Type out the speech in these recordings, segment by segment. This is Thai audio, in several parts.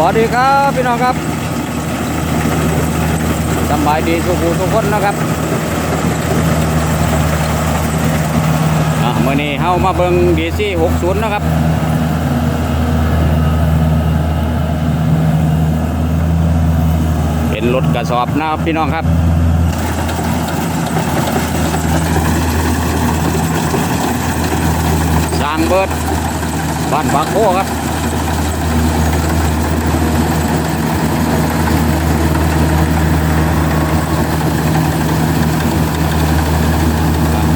วัสดีครับพี่น้องครับสำบายดีทุกผู้ทุกคนนะครับอะมื่อนี้เฮามาเบิงดีซี60นะครับเป็นรถกระสอบนะครับพี่น้องครับสร้างเบิดบ้านปากโคครับ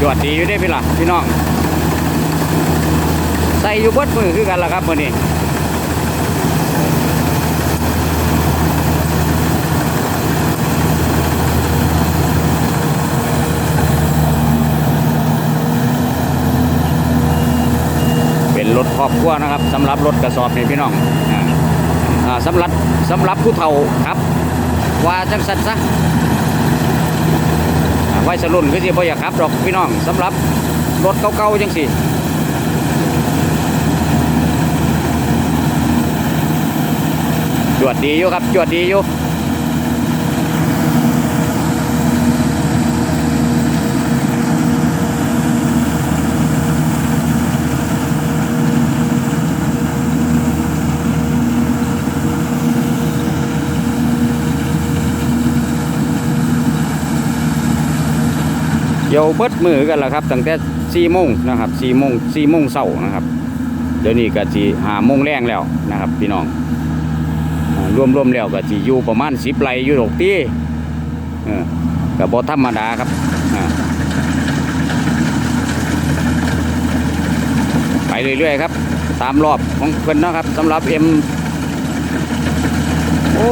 จวดดีอยู่ได้พี่ล่ะพี่น้อง ใส่อยู่เบดมือคือกันล่ะครับมื่อนี้เป็นรถครอบครัวนะครับสำหรับรถกระสอบนี่พี่น้องอสำหรับสำหรับผู้เฒ่าครับ ว่าจังสันซะ วายสรุ่นคือสิบ่อยากขับดอกพี่น้องสำหรับรถเก่าๆจังสิจวดดีอยู่ครับจวดดีอยู่ เดี๋ยวเบิดมือกันแล้วครับตั้งแต่สี่โมงนะครับสี่โมงสี่โมงเช้านะครับ เดี๋ยวนี้ก็จีหาโมงแรงแล้วนะครับพี่น้องอ่ารวมรวมๆแล้วก็จีอยู่ประมาณสิบไร่อยู่ดอกตีกับบธรรมดาครับไปเรื่อยๆครับ ตามรอบของเพิ่นนะครับสำหรับเอ็มโอ้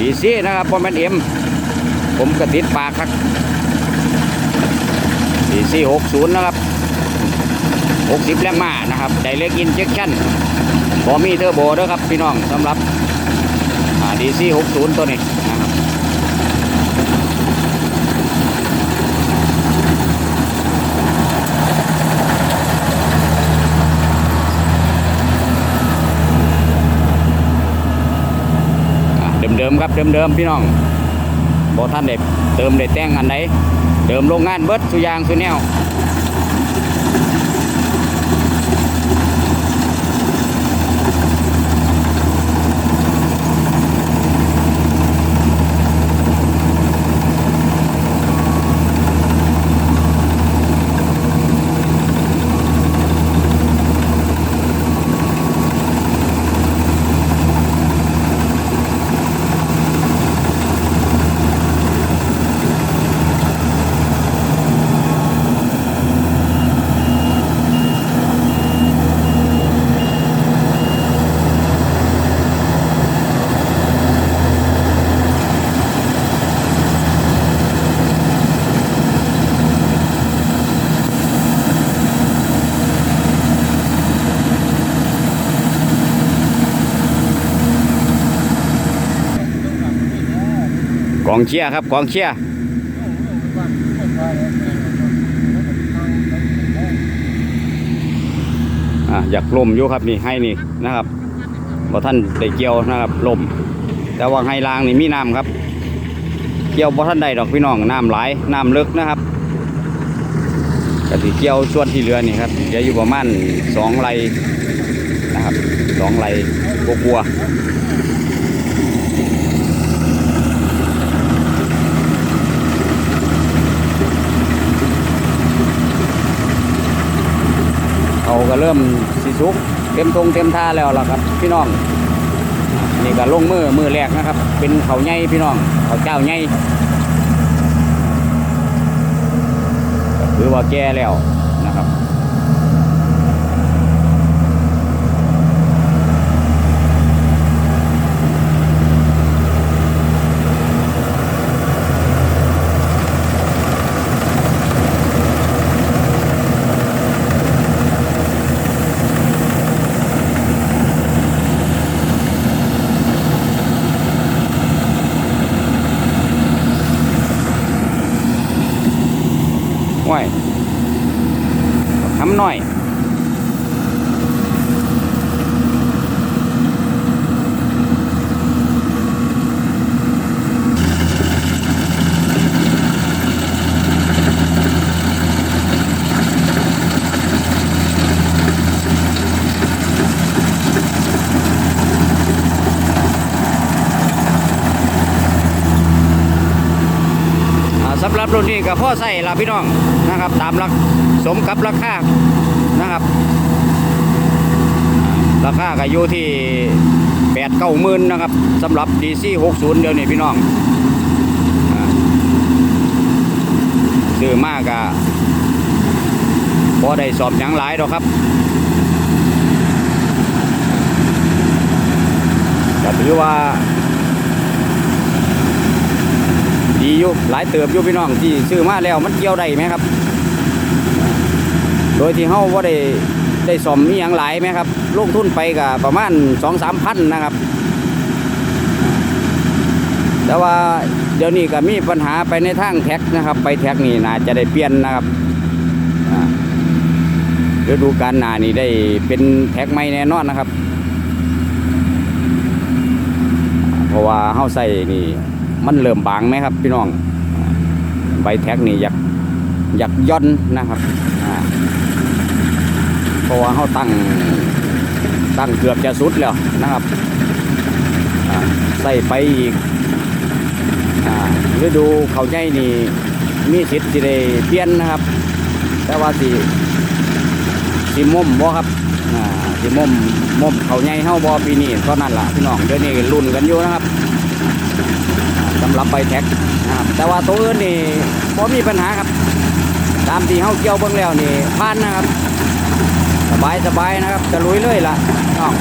ดีซีนะครับพอแมนเอ็มผมก็ติดปากครับ ดีซีหกศูนย์นะครับ60แรงม้านะครับไดเล็กอินเจคชั่นบอมีเทอร์โบด้วยครับพี่น้องสำหรับดีซี60ตัวนี้นะครับเดิมๆครับเดิมๆพี่น้องบอท่านเด็เติมได้แต่งอันไหน เดิมโรงงานเบิดสุยางสุแนว องเชียร์ครับกองเชียร์อยากลมอยู่ครับนี่ให้นี่นะครับบ่ท่านได้เกี่ยวนะครับลมแต่ว่าให้ลางนี่มีน้ำครับ เกี่ยวบ่ท่านได้ดอกพี่น้องน้ำหลายน้ำลึกนะครับก็สิเกี่ยวส่วนที่เหลือนี่ครับเหลืออยู่ประมาณสองไรนะครับสองไรกลัวาๆ เขา ก็เริ่มสีสุกเต็มทงเต็มท่าแล้วล่ะครับ พี่น้องนี่ก็ลงมือมือแรกนะครับ เป็นเขาใหญ่พี่น้องเขาเจ้าใหญ่ก็ถือว่าแก่แล้วนะครับ ว้าย หรับรุ่นนี้ กับพ่อใส่ละพี่น้องนะครับ ตามหลักสมกับราคานะครับ ราคาก็อยู่ที่แปดเก้าหมื่นนะครับสำหรับ DC 60เดี๋ยวนี้พี่น้องซื้อมากอะพอได้สอบหยังหลายดอกครับก็ถือว่า ดี อยู่หลายเติบอยู่พี่น้องที่ซื้อมาแล้วมันเกี่ยวได้ไหมครับ โดยที่เฮาว่าได้ได้สมมีอย่างหลายไหมครับลงทุนไปกับประมาณสองสามพันนะครับ แต่ว่าเดี๋ยวนี้ก็มีปัญหาไปในทางแท็กนะครับ ไปแท็กนี่น่าจะได้เปลี่ยนนะครับอ่าฤดูกาลหนานี่ได้เป็นแท็กใหม่แน่นอนนะครับ เพราะว่าเฮาใส่นี่ มันเริ่มบางไหมครับ พี่น้องใบแท็กนี่อยากอยากย่อนนะครับเพราะว่าเขาตั้งตั้งเกือบจะสุดแล้วนะครับใส่ไปอีกอ่าฤดูเขาใหญ่นี่มีสิทธิ์ที่ได้เปลี่ยนนะครับ แต่ว่าสิสิม่มบ่ครับอ่าสิม่มม่มเขาใหญ่เฮาบ่ปีนี้เท่านั้นล่ะพี่น้องเดี๋ยวนี้รุ่นกันอยู่นะครับ สำหรับใบแท็กนะครับแต่ว่าตัวอื่นนี่พอมีปัญหาครับ ตามที่เฮาเกี่ยวเบิ่งแล้วนี่ผ่านนะครับ สบายสบายนะครับจะลุยเลยล่ะน้อง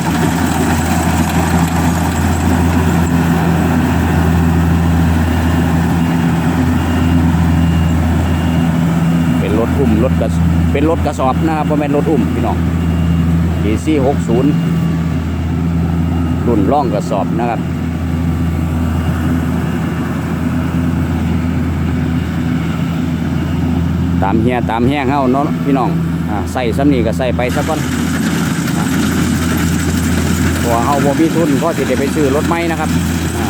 เป็นรถอุ้มรถกระเป็นรถกระสอบนะครับเพราะเป็นรถอุ้มพี่น้อง DC 60รุ่นร่องกระสอบนะครับ ตามเฮียตามแห้งเฮาเนาะพี่น้องอใส่สำนีก็ใส่ไปสักก่อนอ่าเพราะว่าเฮาบ่มีทุนก็สิได้ไปซื้อรถใหม่นะครับอ่า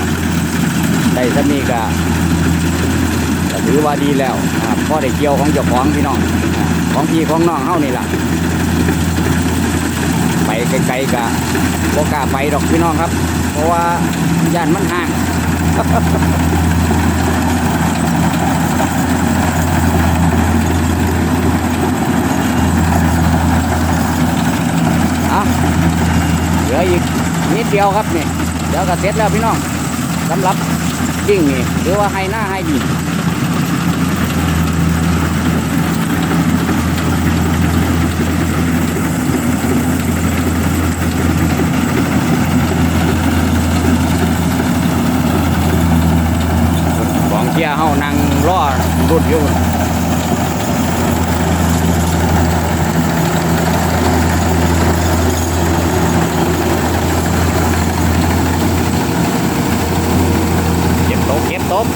ได้ำนีก็ก็ถือว่าดีแล้วอ่อได้เกี่ยวของเจ้าของพี่น้องอของพี่ของน้องเฮานี่แหละไปไกลๆก็บ่กล้าไปดอกพี่น้องครับ เพราะว่าย่านมันห่าง อะเหลืออีกนิด เดียวครับนี่เดี๋ยวก็เสร็จแล้วพี่น้องสำหรับดิ่งนี่หรือว่าให้หน้าให้ดีของเชียร์เฮานั่งรอรุดอยู่ เก็บตกเก็บตก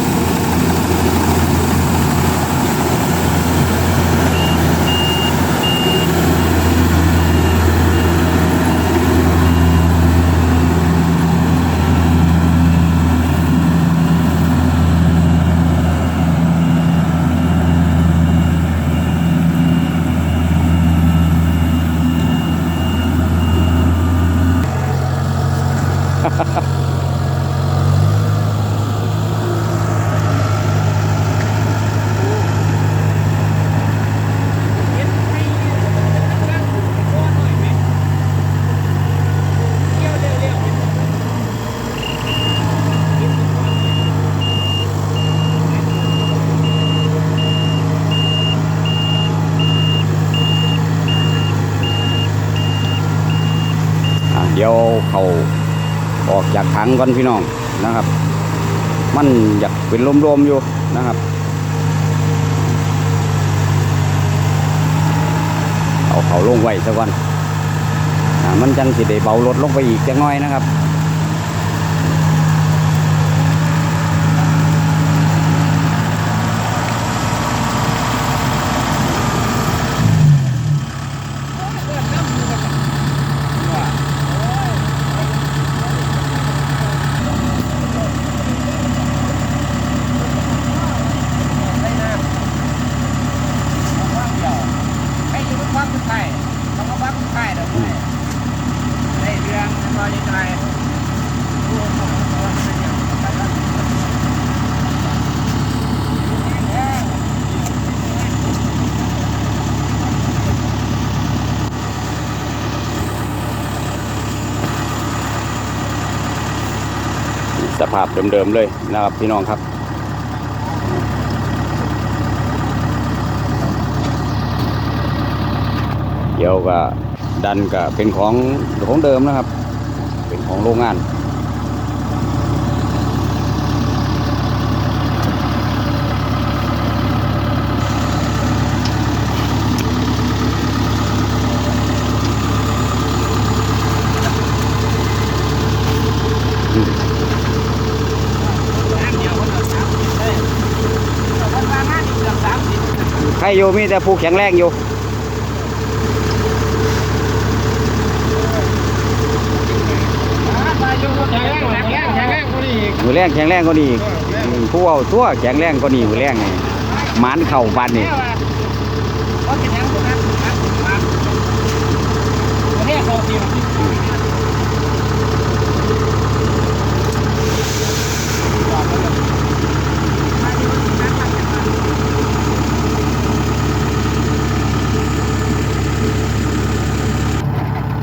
อะเดี๋ยวเขาออกจากถังก่อนพี่น้องนะครับ มันอยากเป็นลมๆอยู่นะครับ เอาเขาลงไว้ซะก่อนมันจังสิได้เบารถลงไปอีกจังน้อยนะครับ ให้อยู่ทุกความทุกไทยคำว่าความทุกไทยเดี๋ยวนี้ได้เรื่องรอยยังไงรวมหมดเป็นอย่างไรแล้ว ภาพเดิมๆเลยนะครับพี่น้องครับ เดี๋ยวกับดันก็เป็นของของเดิมนะครับ เป็นของโรงงาน งานเดียวคนเดียวสามสิบเลยคนมางานอีกเกือบสามสิบ ใครอยู่มีแต่ผู้แข็งแรงอยู่มาอยู่คนแข็งแรงแข็งแรงแข็งแรงคนอีกมือแรงแข็งแรงก็ดีผู้เอาตัวแข็งแรงก็ดีมือแรงไงหมานเข่าบันนี่ เพราะเป็นยังพวกนั้นนะมาประเทศโซเชียล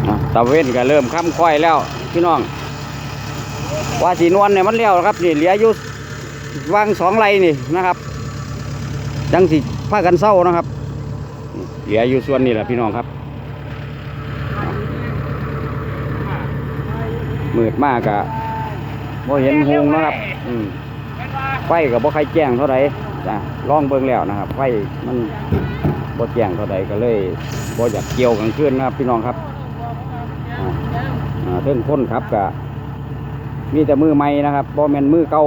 อะ ตะเว้นก็เริ่มค้ำค่อยแล้วพี่น้อง ว่าสีนวลเนี่ยมันเลี้ยวครับนี่เหลืออยู่วางสองไรนี่นะครับจังสิพากันเศร้านะครับเหลืออยู่ส่วนนี้แหละพี่น้องครับมืดมากอะบ่เห็นหงนะครับ อืมไฟกับบ่ใครแจ้งเท่าไหร่จ้ะลองเบิ่งแล้วนะครับไฟมันบ่แจ้งเท่าไหร่ก็เลยบ่อยากเกี่ยวกลางคืนนะครับ พี่น้องครับ เทิงคนครับกะมีแต่มือใหม่นะครับบ่แมนมือเก่า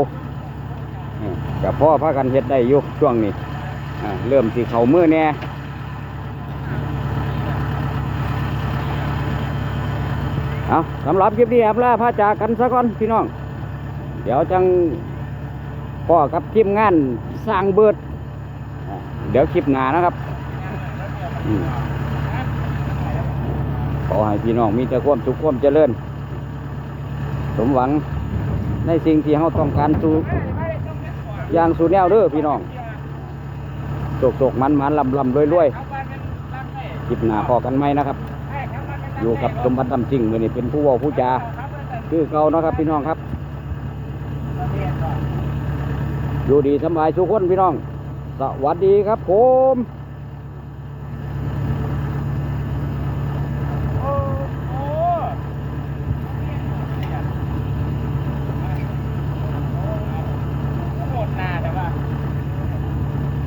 อ่ากับพ่อพากันเฮ็ดได้ยู่ช่วงนี้เริ่มสิเขามือแน่เอาสำหรับคลิปนี้ครับลาพาจากกันซะก่อนพี่น้อง เดี๋ยวจังพ่อกับทีมงานสร้างเบิด เดี๋ยวคลิปหนานะครับ อืมขอให้พี่น้องมีแต่ความสุขความเจริญ สมหวังในสิ่งที่เราต้องการสู่อย่างสู่แนวเด้อพี่น้องโศกโศกมันมันลำลำรวยรวยคลิปหนาพอกันไหมนะครับ อยู่กับสมบัติทำจริงมือนี่เป็นผู้ว่าผู้จาคือเก่าเนาะครับ พี่น้องครับ อยู่ดีสบายทุกคนพี่น้อง สวัสดีครับผม